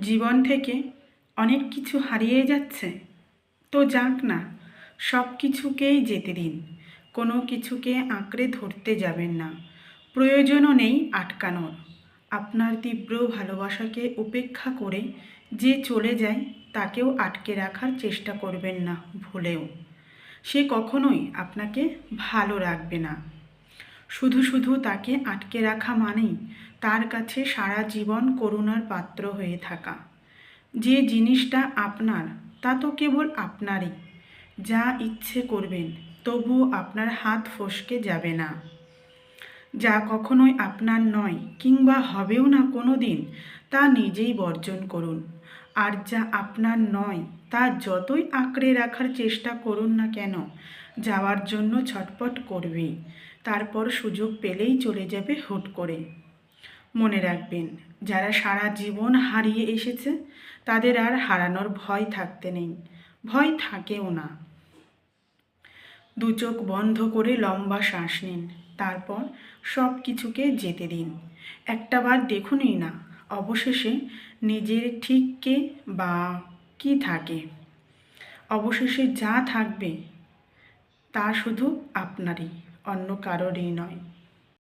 জীবন থেকে অনেক কিছু হারিয়ে যাচ্ছে। তো যাক না, সব কিছুকেই যেতে দিন। কোনো কিছুকে আঁকড়ে ধরতে যাবেন না। প্রয়োজনও নেই আটকানোর। আপনার তীব্র ভালোবাসাকে উপেক্ষা করে যে চলে যায়, তাকেও আটকে রাখার চেষ্টা করবেন না ভুলেও। সে কখনোই আপনাকে ভালো রাখবে না। শুধু শুধু তাকে আটকে রাখা মানেই তার কাছে সারা জীবন করুণার পাত্র হয়ে থাকা। যে জিনিসটা আপনার, তা তো কেবল আপনারই। যা ইচ্ছে করবেন তবুও আপনার হাত ফসকে যাবে না। যা কখনোই আপনার নয়, কিংবা হবেও না কোনো দিন তা নিজেই বর্জন করুন। আর যা আপনার নয়, তা যতই আঁকড়ে রাখার চেষ্টা করুন না কেন, যাওয়ার জন্য ছটপট করবে। তারপর সুযোগ পেলেই চলে যাবে হুট করে। মনে রাখবেন, যারা সারা জীবন হারিয়ে এসেছে, তাদের আর হারানোর ভয় থাকতে নেই। ভয় থাকেও না। দু চোখ বন্ধ করে লম্বা শ্বাস নিন, তারপর সব কিছুকে যেতে দিন। একটাবার দেখুনই না অবশেষে নিজের ঠিক কে বা কি থাকে? অবশেষে যা থাকবে তা শুধু আপনারই, অন্য কারোরই নয়।